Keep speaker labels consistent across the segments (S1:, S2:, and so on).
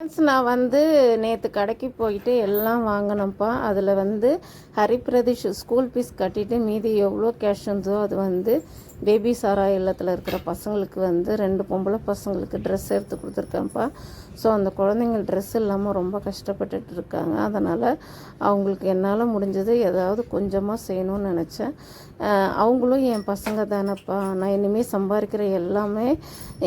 S1: Friends நான் வந்து நேற்று கடைக்கு போயிட்டு எல்லாம் வாங்கினேன்ப்பா. அதில் வந்து ஹரிப்பிரதீஷ் ஸ்கூல் ஃபீஸ் கட்டிட்டு மீதி எவ்வளோ கேஷ் இருந்ததோ அது வந்து பேபி சாரா இல்லத்தில் இருக்கிற பசங்களுக்கு வந்து ரெண்டு பொம்பளை பசங்களுக்கு ட்ரெஸ் எடுத்து கொடுத்துருக்கேன்ப்பா. ஸோ அந்த குழந்தைங்க ட்ரெஸ் இல்லாமல் ரொம்ப கஷ்டப்பட்டுட்டு இருக்காங்க. அதனால் அவங்களுக்கு என்னால் முடிஞ்சது ஏதாவது கொஞ்சமாக செய்யணும்னு நினச்சேன். அவங்களும் என் பசங்க தானேப்பா. நான் இனிமேல் சம்பாதிக்கிற எல்லாமே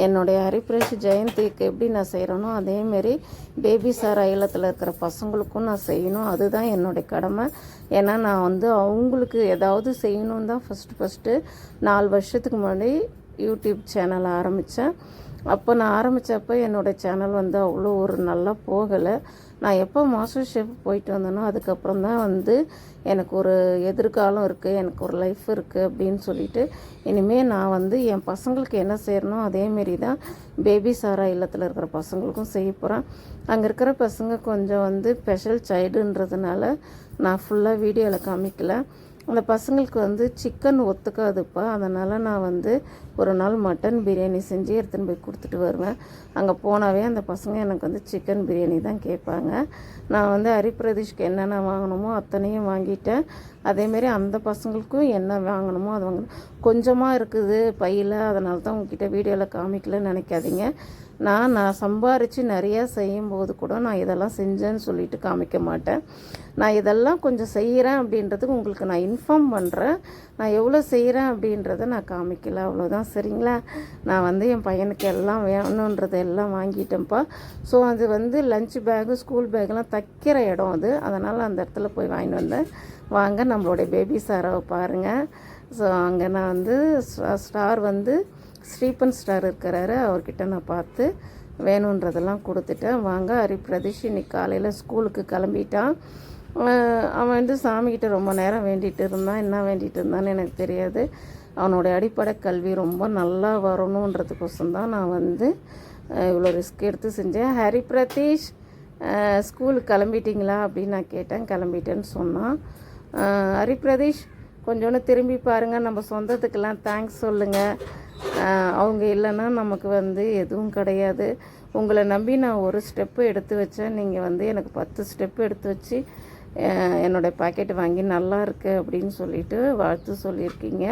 S1: என்னுடைய ஹரிப்ரேஷ் ஜெயந்திக்கு எப்படி நான் செய்கிறேனோ அதேமாரி பேபி சார் அயலத்தில் இருக்கிற பசங்களுக்கும் நான் செய்யணும். அதுதான் என்னுடைய கடமை. ஏன்னா நான் வந்து அவங்களுக்கு ஏதாவது செய்யணும் தான் ஃபஸ்ட்டு ஃபஸ்ட்டு நாலு வருஷத்துக்கு முன்னாடி யூடியூப் சேனல் ஆரம்பித்தேன் அப்போ நான் ஆரம்பித்தப்போ என்னோடய சேனல் வந்து அவ்வளோ ஒரு நல்லா போகலை. நான் எப்போ மாஸ்டர் ஷெஃப் போயிட்டு வந்தேனோ அதுக்கப்புறம் தான் வந்து எனக்கு ஒரு எதிர்காலம் இருக்குது எனக்கு ஒரு லைஃப் இருக்குது அப்படின்னு சொல்லிட்டு இனிமேல் நான் வந்து என் பசங்களுக்கு என்ன செய்யணும் அதேமாரி தான் பேபி சாரா இல்லத்தில் இருக்கிற பசங்களுக்கும் செய்ய போகிறேன் அங்கே இருக்கிற பசங்க கொஞ்சம் வந்து ஸ்பெஷல் சைல்டுன்றதுனால நான் ஃபுல்லாக வீடியோவில் காமிக்கலை. அந்த பசங்களுக்கு வந்து சிக்கன் ஒத்துக்காதுப்பா. அதனால் நான் வந்து ஒரு நாள் மட்டன் பிரியாணி செஞ்சு எடுத்துன்னு போய் கொடுத்துட்டு வருவேன். அங்கே போனாவே அந்த பசங்க எனக்கு வந்து சிக்கன் பிரியாணி தான் கேட்பாங்க. நான் வந்து ஹரிப்பிரதீஷ்க்கு என்னென்ன வாங்கணுமோ அத்தனையும் வாங்கிட்டேன். அதேமாரி அந்த பசங்களுக்கும் என்ன வாங்கணுமோ அது வாங்கணும். கொஞ்சமாக இருக்குது பையில் அதனால தான் உங்ககிட்ட வீடியோவில் காமிக்கலன்னு நினைக்காதீங்க. நான் நான் சம்பாரித்து நிறையா செய்யும்போது கூட நான் இதெல்லாம் செஞ்சேன்னு சொல்லிட்டு காமிக்க மாட்டேன். நான் இதெல்லாம் கொஞ்சம் செய்கிறேன் அப்படின்றதுக்கு உங்களுக்கு நான் இன்ஃபார்ம் பண்ணுறேன் நான் எவ்வளோ செய்கிறேன் அப்படின்றத நான் காமிக்கல அவ்வளோதான் சரிங்களா? நான் வந்து என் பையனுக்கு எல்லாம் வேணுன்றதை எல்லாம் வாங்கிட்டேன்ப்பா. ஸோ அது வந்து லஞ்ச் பேகு ஸ்கூல் பேக்கெலாம் தைக்கிற இடம் அது. அதனால் அந்த இடத்துல போய் வாங்கிட்டு வந்தேன். வாங்க நம்மளுடைய பேபி சாராவை பாருங்கள் ஸோ அங்கே நான் வந்து ஸ்டார் வந்து ஸ்ரீபன் ஸ்டார் இருக்கிறாரு. அவர்கிட்ட நான் பார்த்து வேணுன்றதெல்லாம் கொடுத்துட்டேன். வாங்க ஹரி பிரதீஷ் இன்னைக்கு காலையில் ஸ்கூலுக்கு கிளம்பிட்டான். அவன் வந்து சாமிக்கிட்ட ரொம்ப நேரம் வேண்டிகிட்டு இருந்தான். என்ன வேண்டிகிட்டு இருந்தான்னு எனக்கு தெரியாது. அவனுடைய அடிப்படை கல்வி ரொம்ப நல்லா வரணுன்றதுக்கோசம் தான் நான் வந்து இவ்வளோ ரிஸ்க் எடுத்து செஞ்சேன். ஹரி பிரதீஷ் ஸ்கூலுக்கு கிளம்பிட்டீங்களா அப்படின்னு நான் கேட்டேன். கிளம்பிட்டேன்னு சொன்னான். அஹ் ஹரி பிரதீஷ் கொஞ்சோண்டு திரும்பி பாருங்கள் நம்ம சொந்தத்துக்கெல்லாம் தேங்க்ஸ் சொல்லுங்கள் அவங்க இல்லைன்னா நமக்கு வந்து எதுவும் கிடையாது. உங்களை நம்பி நான் ஒரு ஸ்டெப்பு எடுத்து வச்சேன். நீங்கள் வந்து எனக்கு பத்து ஸ்டெப்பு எடுத்து வச்சு என்னோடய பாக்கெட் வாங்கி நல்லா இருக்குது அப்படின்னு சொல்லிட்டு வாழ்த்து சொல்லியிருக்கீங்க.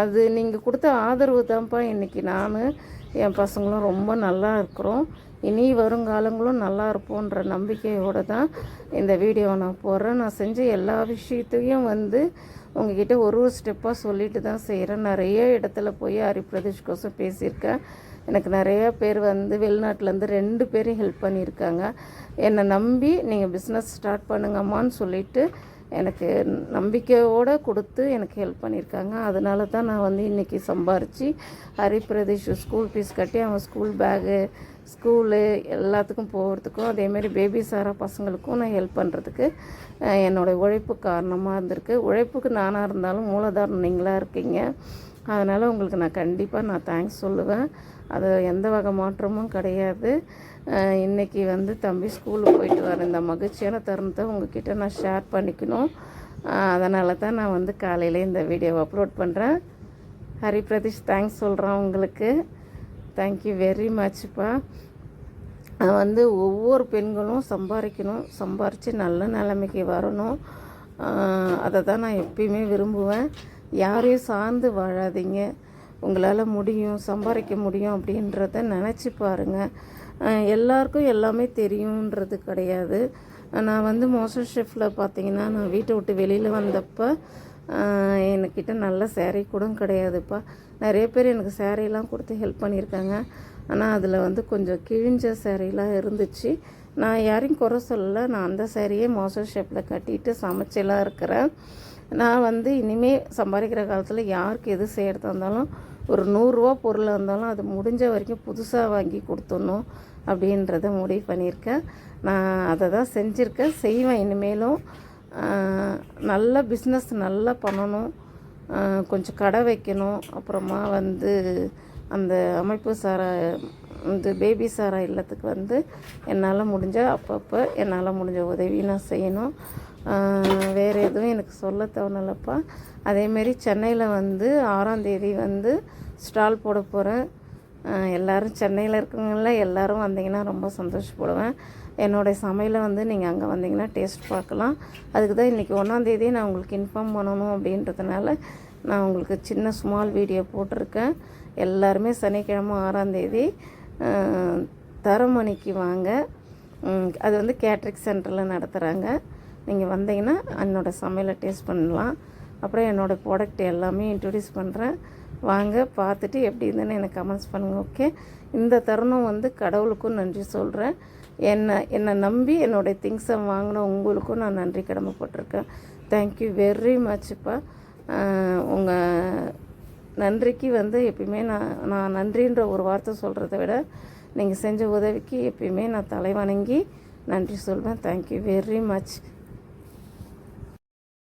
S1: அது நீங்கள் கொடுத்த ஆதரவு தான்ப்பா இன்றைக்கி நான். என் பசங்களும் ரொம்ப நல்லா இருக்கிறோம். இனி வருங்காலங்களும் நல்லா இருப்போன்ற நம்பிக்கையோடு தான் இந்த வீடியோவை நான் போடுறேன். நான் செஞ்ச எல்லா விஷயத்தையும் வந்து உங்ககிட்ட ஒரு ஒரு ஸ்டெப்பாக சொல்லிட்டு தான் செய்கிறேன் நிறைய இடத்துல போய் ஹரிப்பிரதேஷ் கோசம் பேசியிருக்கேன். எனக்கு நிறையா பேர் வந்து வெளிநாட்டிலேருந்து ரெண்டு பேரும் ஹெல்ப் பண்ணியிருக்காங்க. என்னை நம்பி நீங்கள் பிஸ்னஸ் ஸ்டார்ட் பண்ணுங்கம்மான்னு சொல்லிவிட்டு எனக்கு நம்பிக்கையோடு கொடுத்து எனக்கு ஹெல்ப் பண்ணியிருக்காங்க. அதனால தான் நான் வந்து இன்றைக்கி சம்பாரித்து ஹரிப்பிரதேஷ் ஸ்கூல் ஃபீஸ் கட்டி அவன் ஸ்கூல் பேகு ஸ்கூலு எல்லாத்துக்கும் போகிறதுக்கும் அதேமாரி பேபி சாரா பசங்களுக்கும் நான் ஹெல்ப் பண்ணுறதுக்கு என்னோடய உழைப்பு காரணமாக இருந்திருக்கு. உழைப்புக்கு நானாக இருந்தாலும் மூலதாரம் நீங்களாக இருக்கீங்க. அதனால் உங்களுக்கு நான் கண்டிப்பாக நான் தேங்க்ஸ் சொல்லுவேன். அது எந்த வகை மாற்றமும் கிடையாது. இன்றைக்கி இன்னைக்கு வந்து தம்பி ஸ்கூலுக்கு போயிட்டு வர இந்த மகிழ்ச்சியான தருணத்தை உங்ககிட்ட நான் ஷேர் பண்ணிக்கணும். அதனால தான் நான் வந்து காலையில் இந்த வீடியோவை அப்லோட் பண்ணுறேன் ஹரி பிரதீஷ் தேங்க்ஸ் சொல்கிறேன் உங்களுக்கு. தேங்க்யூ வெரி மச்ப்பா வந்து ஒவ்வொரு பெண்களும் சம்பாதிக்கணும் சம்பாரித்து நல்ல நிலைமைக்கு வரணும். அதை தான் நான் எப்பயுமே விரும்புவேன். யாரையும் சார்ந்து வாழாதீங்க. உங்களால் முடியும் சம்பாதிக்க முடியும் அப்படின்றத நினச்சி பாருங்கள் எல்லாருக்கும் எல்லாமே தெரியுன்றது கிடையாது. நான் வந்து மாஸ்டர் ஷெஃப்பில் பார்த்தீங்கன்னா நான் வீட்டை விட்டு வெளியில் வந்தப்போ என்கிட்ட நல்ல சேரீ கூட கிடையாதுப்பா. நிறைய பேர் எனக்கு சேரீலாம் கொடுத்து ஹெல்ப் பண்ணியிருக்காங்க. ஆனால் அதில் வந்து கொஞ்சம் கிழிஞ்ச சேரீலாம் இருந்துச்சு. நான் யாரையும் குறை சொல்லலை. நான் அந்த சேரீயே மாஸ்டர் ஷேப்பில் கட்டிட்டு சமைச்செல்லாம் இருக்கிறேன். நான் வந்து இனிமேல் சம்பாதிக்கிற காலத்தில் யாருக்கு எது செய்கிறதா இருந்தாலும் ஒரு நூறுரூவா பொருளாக இருந்தாலும் அது முடிஞ்ச வரைக்கும் புதுசாக வாங்கி கொடுத்துடணும் அப்படின்றத முடிவு பண்ணியிருக்கேன். நான் அதை தான் செஞ்சுருக்கேன். செய்வேன் இனிமேலும். நல்ல பிஸ்னஸ் நல்லா பண்ணணும். கொஞ்சம் கடை வைக்கணும். அப்புறமா வந்து அந்த அமைப்பு சாரா இந்த பேபி சாரா இல்லத்துக்கு வந்து என்னால் முடிஞ்ச அப்பப்போ என்னால் முடிஞ்ச உதவி நான் செய்யணும். வேறு எதுவும் எனக்கு சொல்ல தோணலப்பா. அதேமாரி சென்னையில் வந்து ஆறாந்தேதி வந்து ஸ்டால் போட போகிறேன் எல்லோரும் எல்லாரும் சென்னையில் இருக்கவங்கள எல்லாரும் வந்தீங்கன்னா ரொம்ப சந்தோஷப்படுவேன். என்னோடய சமையலை வந்து நீங்கள் அங்கே வந்தீங்கன்னா டேஸ்ட் பார்க்கலாம். அதுக்கு தான் இன்றைக்கி ஒன்றாந்தேதி நான் உங்களுக்கு இன்ஃபார்ம் பண்ணணும் அப்படின்றதுனால நான் உங்களுக்கு சின்ன ஸ்மால் வீடியோ போட்டிருக்கேன். எல்லாருமே சனிக்கிழமை ஆறாந்தேதி தரமணிக்கு வாங்க. அது வந்து கேட்ரிக் சென்டரில் நடத்துகிறாங்க நீங்கள் வந்தீங்கன்னா என்னோடய சமையலை டேஸ்ட் பண்ணலாம். அப்புறம் என்னோடய ப்ராடக்ட் எல்லாமே இன்ட்ரடியூஸ் பண்ணுறேன் வாங்க பார்த்துட்டு எப்படி இருந்தேன்னு எனக்கு கமெண்ட்ஸ் பண்ணுங்கள் ஓகே இந்த தருணம் வந்து கடவுளுக்கும் நன்றி சொல்கிறேன் என்னை என்னை நம்பி என்னுடைய திங்ஸை வாங்கின உங்களுக்கும் நான் நன்றி கடமைப்பட்டிருக்கேன். தேங்க்யூ வெரி மச்ப்பா உங்கள் நன்றிக்கு வந்து எப்பயுமே நான் நான் நன்றின்ற ஒரு வார்த்தை சொல்கிறத விட நீங்கள் செஞ்ச உதவிக்கு எப்பயுமே நான் தலை வணங்கி நன்றி சொல்வேன். Thank you very much